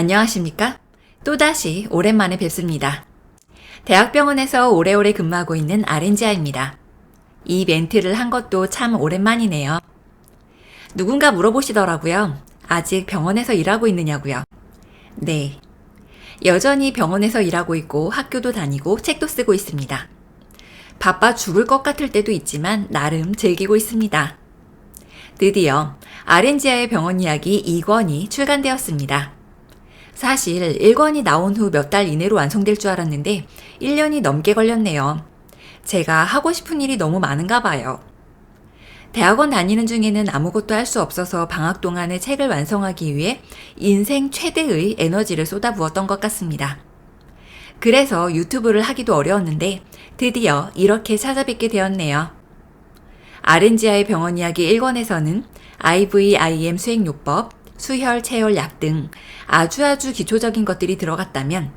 안녕하십니까? 또다시 오랜만에 뵙습니다. 대학병원에서 오래오래 근무하고 있는 아렌지아입니다. 이 멘트를 한 것도 참 오랜만이네요. 누군가 물어보시더라고요. 아직 병원에서 일하고 있느냐고요. 네. 여전히 병원에서 일하고 있고 학교도 다니고 책도 쓰고 있습니다. 바빠 죽을 것 같을 때도 있지만 나름 즐기고 있습니다. 드디어 아렌지아의 병원 이야기 2권이 출간되었습니다. 사실 1권이 나온 후 몇 달 이내로 완성될 줄 알았는데 1년이 넘게 걸렸네요. 제가 하고 싶은 일이 너무 많은가 봐요. 대학원 다니는 중에는 아무것도 할 수 없어서 방학 동안에 책을 완성하기 위해 인생 최대의 에너지를 쏟아부었던 것 같습니다. 그래서 유튜브를 하기도 어려웠는데 드디어 이렇게 찾아뵙게 되었네요. 아렌지아의 병원 이야기 1권에서는 IVIM 수행요법, 수혈, 체열 약 등 아주 아주 기초적인 것들이 들어갔다면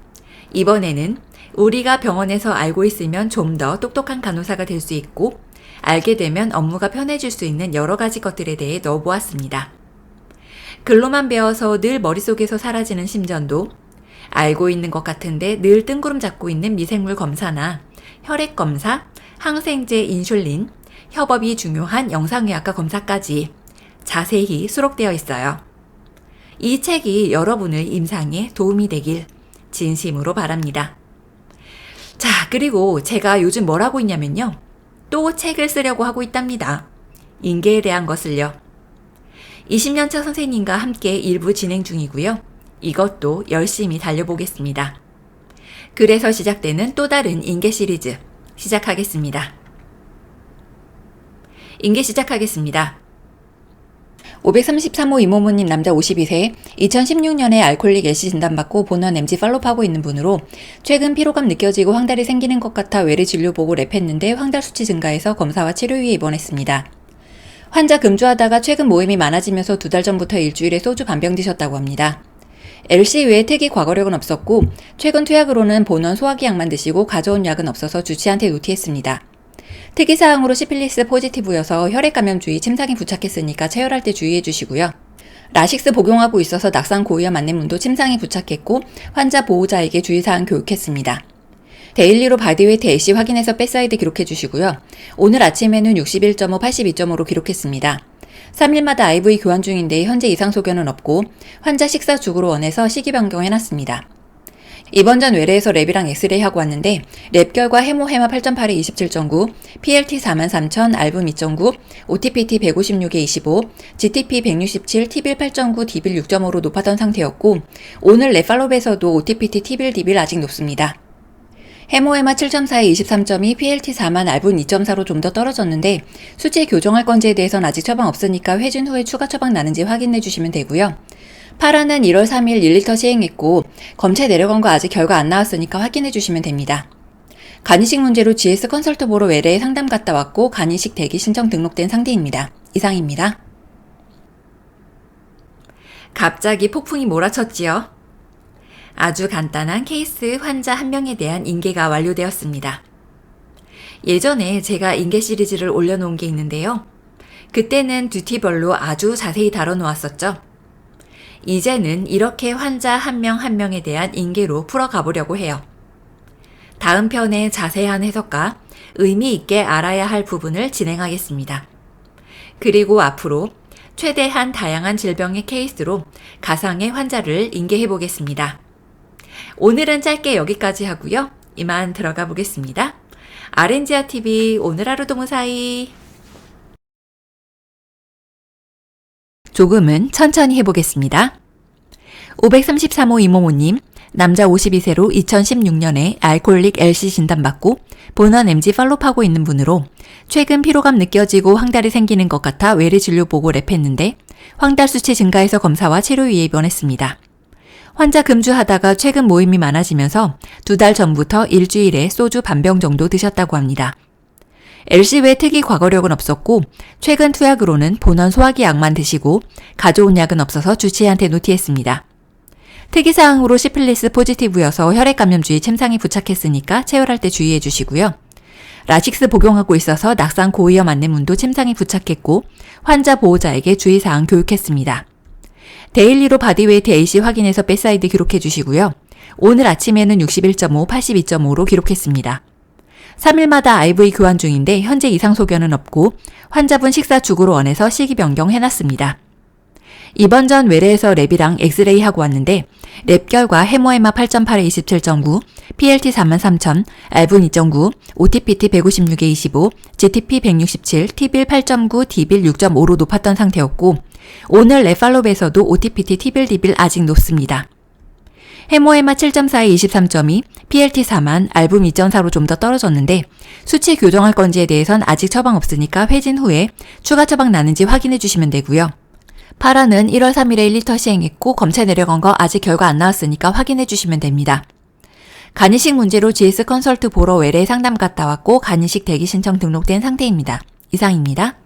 이번에는 우리가 병원에서 알고 있으면 좀 더 똑똑한 간호사가 될 수 있고 알게 되면 업무가 편해질 수 있는 여러 가지 것들에 대해 넣어보았습니다. 글로만 배워서 늘 머릿속에서 사라지는 심전도 알고 있는 것 같은데 늘 뜬구름 잡고 있는 미생물 검사나 혈액 검사, 항생제 인슐린, 협업이 중요한 영상의학과 검사까지 자세히 수록되어 있어요. 이 책이 여러분의 임상에 도움이 되길 진심으로 바랍니다. 자, 그리고 제가 요즘 뭘 하고 있냐면요. 또 책을 쓰려고 하고 있답니다. 인계에 대한 것을요. 20년차 선생님과 함께 일부 진행 중이고요. 이것도 열심히 달려보겠습니다. 그래서 시작되는 또 다른 인계 시리즈 시작하겠습니다. 인계 시작하겠습니다. 533호 이모모님 남자 52세 2016년에 알코올릭 애시 진단받고 본원 MG 팔로우하고 있는 분으로 최근 피로감 느껴지고 황달이 생기는 것 같아 외래 진료 보고 랩했는데 황달 수치 증가해서 검사와 치료 위에 입원했습니다. 환자 금주하다가 최근 모임이 많아지면서 두 달 전부터 일주일에 소주 반병 드셨다고 합니다. LC 외에 특이 과거력은 없었고 최근 투약으로는 본원 소화기 약만 드시고 가져온 약은 없어서 주치한테 노티했습니다. 특이사항으로 시필리스 포지티브여서 혈액감염 주의 침상에 부착했으니까 체열할 때 주의해 주시고요. 라식스 복용하고 있어서 낙상 고위험 안내문도 침상에 부착했고 환자 보호자에게 주의사항 교육했습니다. 데일리로 바디웨이트 애쉬 확인해서 백사이드 기록해 주시고요. 오늘 아침에는 61.5, 82.5로 기록했습니다. 3일마다 IV 교환 중인데 현재 이상 소견은 없고 환자 식사 죽으로 원해서 시기 변경해 놨습니다. 이번 전 외래에서 랩이랑 엑스레이 하고 왔는데 랩 결과 헤모헤마 8.8에 27.9, PLT 43,000, 알붐 2.9, OTPT 156에 25, GTP 167, T빌 8.9, D빌 6.5로 높았던 상태였고 오늘 랩 팔로업에서도 OTPT, T빌, D빌 아직 높습니다. 헤모헤마 7.4에 23.2, PLT 4만 알분 2.4로 좀 더 떨어졌는데 수치 교정할 건지에 대해선 아직 처방 없으니까 회진 후에 추가 처방 나는지 확인해 주시면 되고요. 파라는 1월 3일 1리터 시행했고 검체 내려간 거 아직 결과 안 나왔으니까 확인해 주시면 됩니다. 간이식 문제로 GS 컨설트 보러 외래에 상담 갔다 왔고 간이식 대기 신청 등록된 상태입니다. 이상입니다. 갑자기 폭풍이 몰아쳤지요. 아주 간단한 케이스 환자 한 명에 대한 인계가 완료되었습니다. 예전에 제가 인계 시리즈를 올려놓은 게 있는데요. 그때는 듀티별로 아주 자세히 다뤄놓았었죠. 이제는 이렇게 환자 한명한 명에 대한 인계로 풀어가 보려고 해요. 다음 편의 자세한 해석과 의미 있게 알아야 할 부분을 진행하겠습니다. 그리고 앞으로 최대한 다양한 질병의 케이스로 가상의 환자를 인계해 보겠습니다. 오늘은 짧게 여기까지 하고요. 이만 들어가 보겠습니다. 아렌지아 TV 오늘 하루도 무사히 조금은 천천히 해보겠습니다. 533호 이모모님, 남자 52세로 2016년에 알코올릭 LC 진단받고 본원 MG 팔로우하고 있는 분으로 최근 피로감 느껴지고 황달이 생기는 것 같아 외래 진료 보고 랩했는데 황달 수치 증가해서 검사와 치료 위에 입원했습니다. 환자 금주하다가 최근 모임이 많아지면서 두 달 전부터 일주일에 소주 반 병 정도 드셨다고 합니다. LC 외 특이 과거력은 없었고 최근 투약으로는 본원 소화기 약만 드시고 가져온 약은 없어서 주치의한테 노티했습니다. 특이사항으로 시필리스 포지티브여서 혈액감염주의 침상에 부착했으니까 체열할 때 주의해 주시고요. 라식스 복용하고 있어서 낙상 고위험 안내문도 침상에 부착했고 환자 보호자에게 주의사항 교육했습니다. 데일리로 바디웨이트 AC 확인해서 백사이드 기록해 주시고요. 오늘 아침에는 61.5, 82.5로 기록했습니다. 3일마다 IV 교환 중인데 현재 이상 소견은 없고 환자분 식사 죽으로 원해서 시기 변경 해놨습니다. 이번 전 외래에서 랩이랑 엑스레이 하고 왔는데 랩 결과 헤모에마 8.8에 27.9, PLT 43,000, 앨분 2.9, OTPT 156에 25, GTP 167, T빌 8.9, D빌 6.5로 높았던 상태였고 오늘 랩 팔로브에서도 OTPT, T빌, D빌 아직 높습니다. 헤모에마 7.4에 23.2, PLT 4만, 알붐 2.4로 좀 더 떨어졌는데 수치 교정할 건지에 대해선 아직 처방 없으니까 회진 후에 추가 처방 나는지 확인해 주시면 되고요. 파라는 1월 3일에 1리터 시행했고 검체 내려간 거 아직 결과 안 나왔으니까 확인해 주시면 됩니다. 간이식 문제로 GS 컨설트 보러 외래 상담 갔다 왔고 간이식 대기 신청 등록된 상태입니다. 이상입니다.